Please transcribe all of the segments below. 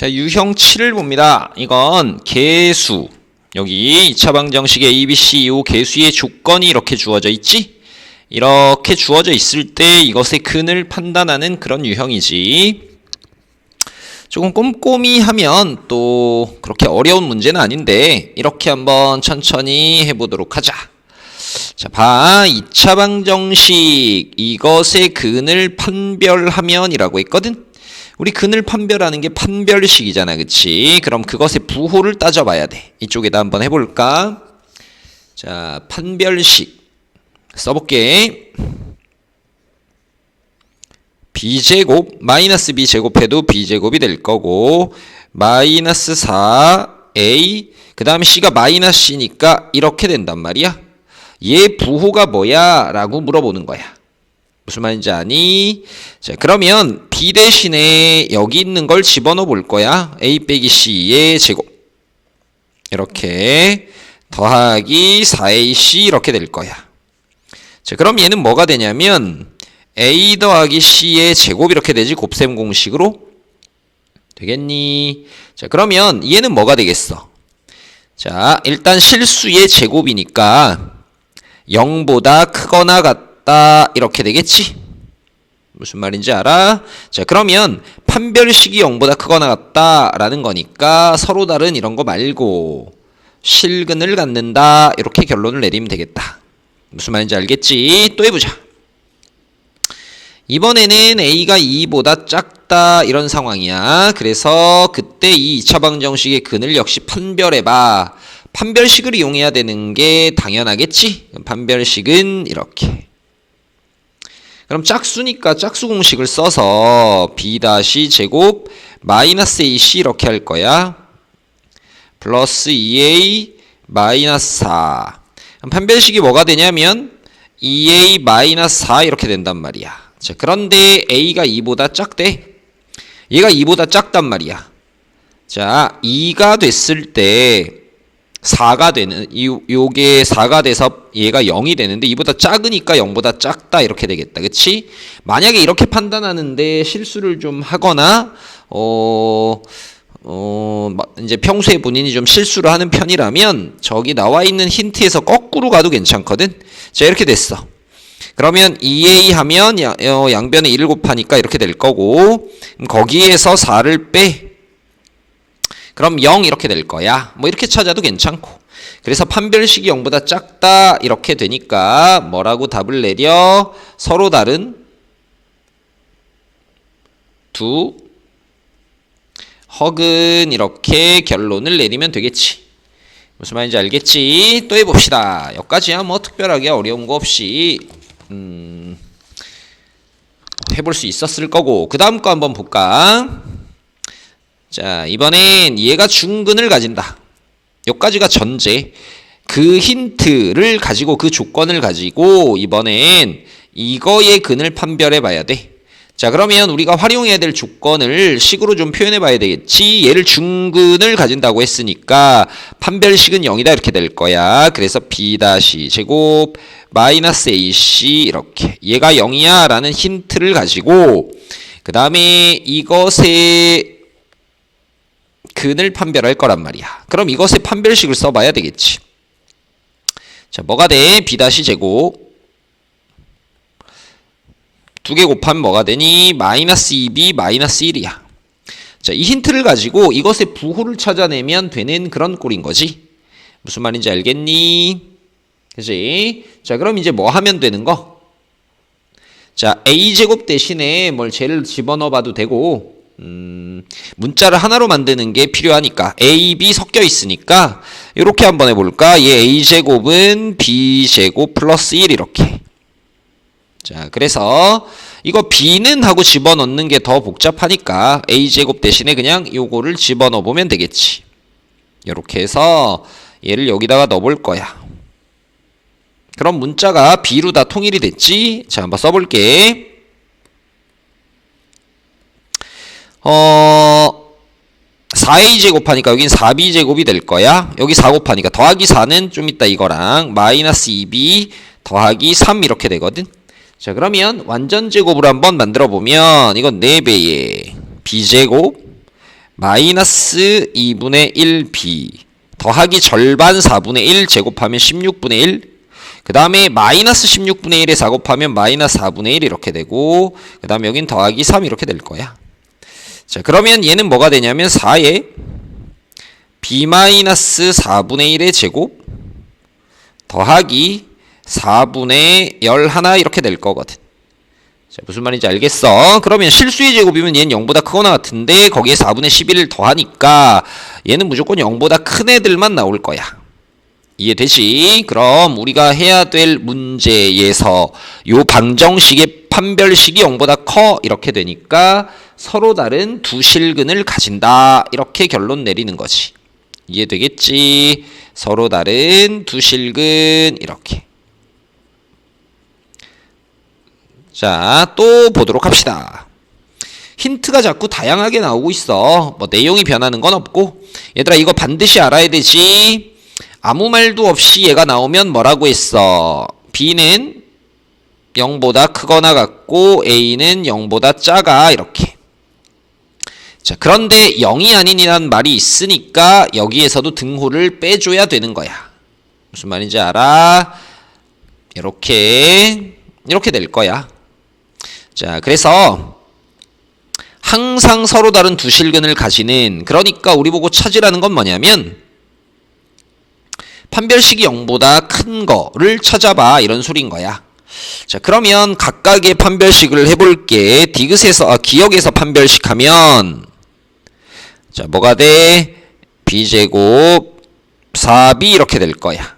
자, 유형 7을 봅니다. 이건 개수. 여기 2차 방정식의 A, B, C, 이후 개수의 조건이 이렇게 주어져 있지? 이렇게 주어져 있을 때 이것의 근을 판단하는 그런 유형이지. 조금 꼼꼼히 하면 또 그렇게 어려운 문제는 아닌데 이렇게 한번 천천히 해보도록 하자. 자, 봐. 2차 방정식 이것의 근을 판별하면이라고 했거든. 우리 근을 판별하는 게 판별식이잖아. 그치? 그럼 그것의 부호를 따져봐야 돼. 이쪽에다 한번 해볼까? 자, 판별식. 써볼게. b제곱 마이너스 b제곱해도 b제곱이 될 거고 마이너스 4a 그 다음에 c가 마이너스 c니까 이렇게 된단 말이야. 얘 부호가 뭐야? 라고 물어보는 거야. 무슨 말인지 아니? 자, 그러면 b 대신에 여기 있는 걸 집어넣어 볼 거야. a 빼기 c의 제곱. 이렇게 더하기 4ac 이렇게 될 거야. 자, 그럼 얘는 뭐가 되냐면 a 더하기 c의 제곱 이렇게 되지 곱셈 공식으로 되겠니? 자, 그러면 얘는 뭐가 되겠어? 자, 일단 실수의 제곱이니까 0보다 크거나 같다 이렇게 되겠지? 무슨 말인지 알아? 자, 그러면 판별식이 0보다 크거나 같다라는 거니까 서로 다른 이런 거 말고 실근을 갖는다 이렇게 결론을 내리면 되겠다. 무슨 말인지 알겠지? 또 해보자. 이번에는 A가 2보다 작다 이런 상황이야. 그래서 그때 이 2차 방정식의 근을 역시 판별해봐. 판별식을 이용해야 되는 게 당연하겠지? 판별식은 이렇게. 그럼 짝수니까 짝수 공식을 써서 B 제곱 마이너스 AC 이렇게 할 거야. 플러스 2A 마이너스 4. 판별식이 뭐가 되냐면 2A 마이너스 4 이렇게 된단 말이야. 자, 그런데 A가 2보다 작대. 얘가 2보다 작단 말이야. 자, 2가 됐을 때 4가 되는 이 요게 4가 돼서 얘가 0이 되는데 이보다 작으니까 0보다 작다 이렇게 되겠다. 그렇지? 만약에 이렇게 판단하는데 실수를 좀 하거나 어 어, 이제 평소에 본인이 좀 실수를 하는 편이라면 저기 나와 있는 힌트에서 거꾸로 가도 괜찮거든. 자, 이렇게 됐어. 그러면 2a 하면 어, 양변에 1을 곱하니까 이렇게 될 거고 거기에서 4를 빼 그럼 0 이렇게 될 거야. 뭐 이렇게 찾아도 괜찮고. 그래서 판별식이 0보다 작다 이렇게 되니까 뭐라고 답을 내려 서로 다른 두 허근 이렇게 결론을 내리면 되겠지. 무슨 말인지 알겠지? 또 해봅시다. 여기까지야 뭐 특별하게 어려운 거 없이 음, 해볼 수 있었을 거고 그 다음 거 한번 볼까? 자, 이번엔 얘가 중근을 가진다. 여기까지가 전제. 그 힌트를 가지고 그 조건을 가지고 이번엔 이거의 근을 판별해 봐야 돼. 자, 그러면 우리가 활용해야 될 조건을 식으로 좀 표현해 봐야 되겠지. 얘를 중근을 가진다고 했으니까 판별식은 0이다 이렇게 될 거야. 그래서 b 제곱 마이너스 ac 이렇게 얘가 0이야 라는 힌트를 가지고 그 다음에 이것의 근을 판별할 거란 말이야. 그럼 이것의 판별식을 써봐야 되겠지. 자, 뭐가 돼? b 제곱 두 개 곱하면 뭐가 되니? 마이너스 2b 마이너스 1이야. 자, 이 힌트를 가지고 이것의 부호를 찾아내면 되는 그런 꼴인 거지. 무슨 말인지 알겠니? 그지? 자, 그럼 이제 뭐 하면 되는 거? 자, a제곱 대신에 뭘 쟤를 집어넣어 봐도 되고 음, 문자를 하나로 만드는 게 필요하니까 A, B 섞여 있으니까 이렇게 한번 해볼까? 얘 A제곱은 B제곱 플러스 1 이렇게 자 그래서 이거 B는 하고 집어넣는 게 더 복잡하니까 A제곱 대신에 그냥 요거를 집어넣어 보면 되겠지 이렇게 해서 얘를 여기다가 넣어볼 거야 그럼 문자가 B로 다 통일이 됐지? 자 한번 써볼게 어 4a 제곱하니까 여긴 4b 제곱이 될 거야. 여기 4 곱하니까 더하기 4는 좀 이따 이거랑 마이너스 2b 더하기 3 이렇게 되거든. 자 그러면 완전 제곱으로 한번 만들어 보면 이건 4배의 b제곱 마이너스 2분의 1b 더하기 절반 4분의 1 제곱하면 16분의 1. 그 다음에 마이너스 16분의 1에 4 곱하면 마이너스 4분의 1 이렇게 되고 그 다음에 여긴 더하기 3 이렇게 될 거야. 자 그러면 얘는 뭐가 되냐면 4에 b 마이너스 4분의 1의 제곱 더하기 4분의 11 이렇게 될 거거든. 자, 무슨 말인지 알겠어? 그러면 실수의 제곱이면 얘는 0보다 크거나 같은데 거기에 4분의 11을 더하니까 얘는 무조건 0보다 큰 애들만 나올 거야. 이해되지? 그럼 우리가 해야 될 문제에서 요 방정식의 판별식이 0보다 커 이렇게 되니까 서로 다른 두 실근을 가진다 이렇게 결론 내리는 거지. 이해되겠지? 서로 다른 두 실근 이렇게. 자, 또 보도록 합시다. 힌트가 자꾸 다양하게 나오고 있어. 뭐 내용이 변하는 건 없고. 얘들아 이거 반드시 알아야 되지. 아무 말도 없이 얘가 나오면 뭐라고 했어? B는 0보다 크거나 같고 A는 0보다 작아 이렇게. 자, 그런데 0이 아닌이란 말이 있으니까 여기에서도 등호를 빼줘야 되는 거야. 무슨 말인지 알아? 이렇게 이렇게 될 거야. 자, 그래서 항상 서로 다른 두 실근을 가지는 그러니까 우리 보고 찾으라는 건 뭐냐면 판별식이 0보다 큰 거를 찾아봐 이런 소리인 거야. 자, 그러면 각각의 판별식을 해볼게. 디귿에서 아, 기억에서 판별식하면 자, 뭐가 돼? b제곱 4b 이렇게 될 거야.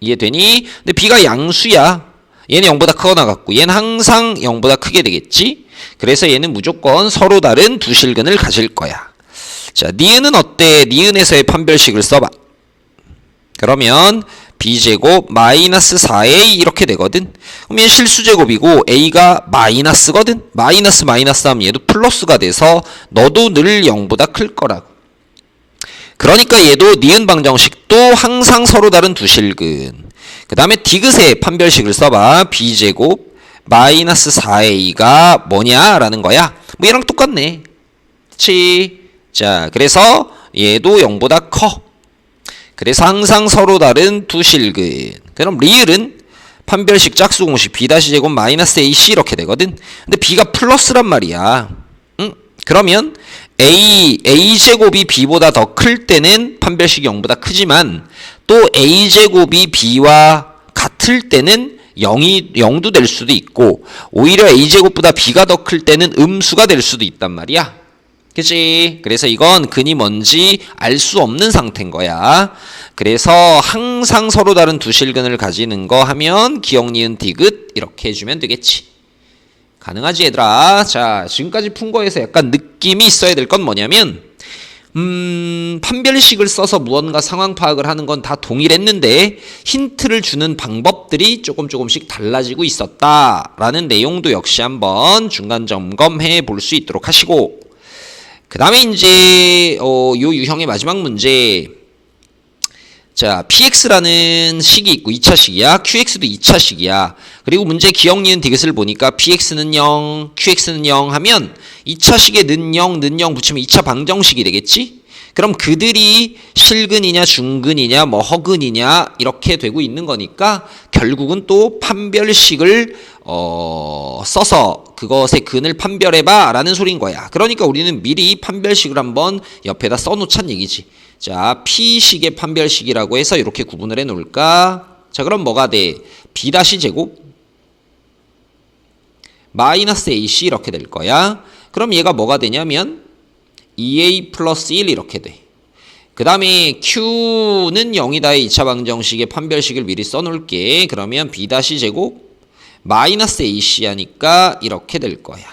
이해되니? 근데 b가 양수야. 얘는 0보다 크거나 같고 얘는 항상 0보다 크게 되겠지? 그래서 얘는 무조건 서로 다른 두 실근을 가질 거야. 자, 니은은 어때? 니은에서의 판별식을 써봐. 그러면 b제곱 마이너스 4a 이렇게 되거든. 그럼 얘 실수제곱이고 a가 마이너스거든. 마이너스 마이너스 하면 얘도 플러스가 돼서 너도 늘 0보다 클 거라고. 그러니까 얘도 니은 방정식도 항상 서로 다른 두 실근. 그 다음에 디귿의 판별식을 써봐. b제곱 마이너스 4a가 뭐냐라는 거야. 뭐 얘랑 똑같네. 그치? 자, 그래서 얘도 0보다 커. 그래서 항상 서로 다른 두 실근. 그럼 리을은 판별식 짝수 공식 b 제곱 마이너스 ac 이렇게 되거든. 근데 b가 플러스란 말이야. 응? 그러면 a a 제곱이 b보다 더 클 때는 판별식이 0보다 크지만 또 a 제곱이 b와 같을 때는 0이 0도 될 수도 있고 오히려 a 제곱보다 b가 더 클 때는 음수가 될 수도 있단 말이야. 그치? 그래서 이건 근이 뭔지 알 수 없는 상태인 거야. 그래서 항상 서로 다른 두 실근을 가지는 거 하면 기억, 니은, 디귿 이렇게 해주면 되겠지. 가능하지 얘들아. 자 지금까지 푼 거에서 약간 느낌이 있어야 될 건 뭐냐면 음, 판별식을 써서 무언가 상황 파악을 하는 건 다 동일했는데 힌트를 주는 방법들이 조금 조금씩 달라지고 있었다라는 내용도 역시 한번 중간 점검해 볼 수 있도록 하시고 그 다음에 이제 어, 요 유형의 마지막 문제. 자 px라는 식이 있고 2차식이야. Qx도 2차식이야. 그리고 문제 기억 니은 디귿을 보니까 px는 0 qx는 0 하면 2차식에 는 0, 는 0 붙이면 2차 방정식이 되겠지 그럼 그들이 실근이냐 중근이냐 뭐 허근이냐 이렇게 되고 있는 거니까 결국은 또 판별식을 어, 써서 그것의 근을 판별해봐 라는 소린 거야. 그러니까 우리는 미리 판별식을 한번 옆에다 써놓자는 얘기지. 자, P식의 판별식이라고 해서 이렇게 구분을 해 놓을까? 자, 그럼 뭐가 돼? B 다시 제곱 마이너스 AC 이렇게 될 거야. 그럼 얘가 뭐가 되냐면 2A 플러스 1 이렇게 돼. 그 다음에 Q는 0이다의 2차 방정식의 판별식을 미리 써놓을게. 그러면 B 다시 제곱 마이너스 AC 하니까 이렇게 될 거야.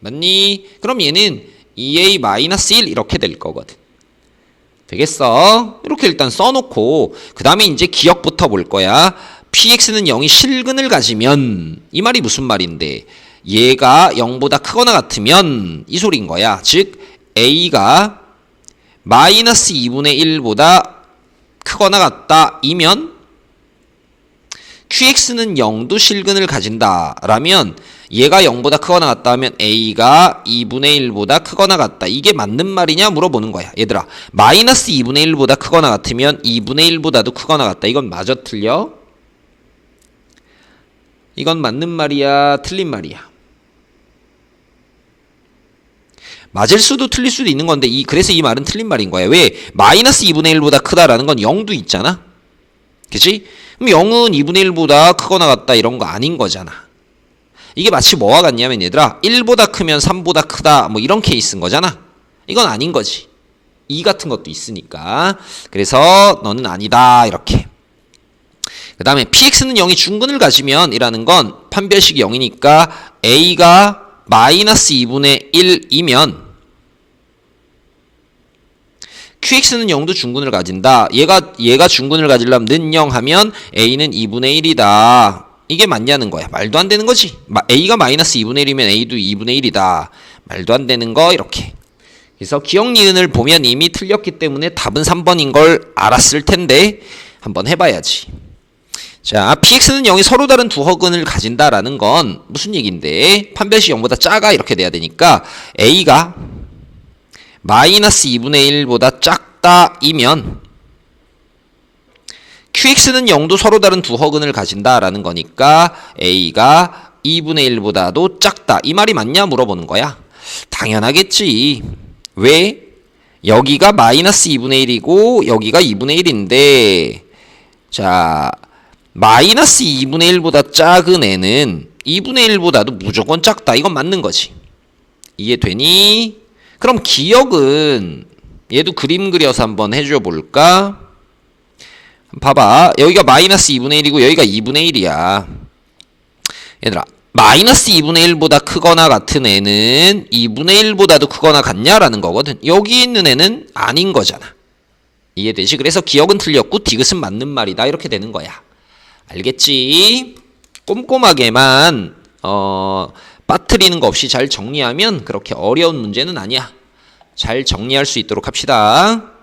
맞니? 그럼 얘는 2A 마이너스 1 이렇게 될 거거든. 되겠어? 이렇게 일단 써놓고 그 다음에 이제 기억부터 볼 거야. px는 0이 실근을 가지면 이 말이 무슨 말인데 얘가 0보다 크거나 같으면 이 소리인 거야. 즉 a가 마이너스 2분의 1보다 크거나 같다 이면 QX는 0도 실근을 가진다. 라면 얘가 0보다 크거나 같다 하면 A가 2분의 1보다 크거나 같다. 이게 맞는 말이냐 물어보는 거야. 얘들아. 마이너스 2분의 1보다 크거나 같으면 2분의 1보다도 크거나 같다. 이건 마저 틀려? 이건 맞는 말이야? 틀린 말이야? 맞을 수도 틀릴 수도 있는 건데 이 그래서 이 말은 틀린 말인 거야. 왜? 마이너스 2분의 1보다 크다라는 건 0도 있잖아. 그치? 그럼 0은 2분의 1보다 크거나 같다 이런 거 아닌 거잖아. 이게 마치 뭐와 같냐면 얘들아 1보다 크면 3보다 크다 뭐 이런 케이스인 거잖아. 이건 아닌 거지. 2 같은 것도 있으니까. 그래서 너는 아니다 이렇게. 그 다음에 px는 0이 중근을 가지면 이라는 건 판별식이 0이니까 a가 마이너스 2분의 1이면 qx는 0도 중근을 가진다. 얘가 얘가 중근을 가지려면 는 0 하면 a는 2분의 1이다. 이게 맞냐는 거야. 말도 안 되는 거지. 마- a가 마이너스 2분의 1이면 a도 2분의 1이다. 말도 안 되는 거 이렇게. 그래서 기억 니은을 보면 이미 틀렸기 때문에 답은 3번인 걸 알았을 텐데 한번 해봐야지. 자, px는 0이 서로 다른 두 허근을 가진다라는 건 무슨 얘기인데 판별식 0보다 작아 이렇게 돼야 되니까 a가 마이너스 2분의 1보다 작다이면 qx는 0도 서로 다른 두 허근을 가진다라는 거니까 a가 2분의 1보다도 작다 이 말이 맞냐 물어보는 거야 당연하겠지 왜 여기가 마이너스 2분의 1이고 여기가 2분의 1인데 자 마이너스 2분의 1보다 작은 애는 2분의 1보다도 무조건 작다. 이건 맞는 거지. 이해되니? 그럼 기억은 얘도 그림 그려서 한번 해줘 볼까? 봐봐. 여기가 마이너스 2분의 1이고 여기가 2분의 1이야. 얘들아. 마이너스 2분의 1보다 크거나 같은 애는 2분의 1보다도 크거나 같냐라는 거거든. 여기 있는 애는 아닌 거잖아. 이해되지? 그래서 기억은 틀렸고 디귿은 맞는 말이다. 이렇게 되는 거야. 알겠지? 꼼꼼하게만 어 빠뜨리는 거 없이 잘 정리하면 그렇게 어려운 문제는 아니야. 잘 정리할 수 있도록 합시다.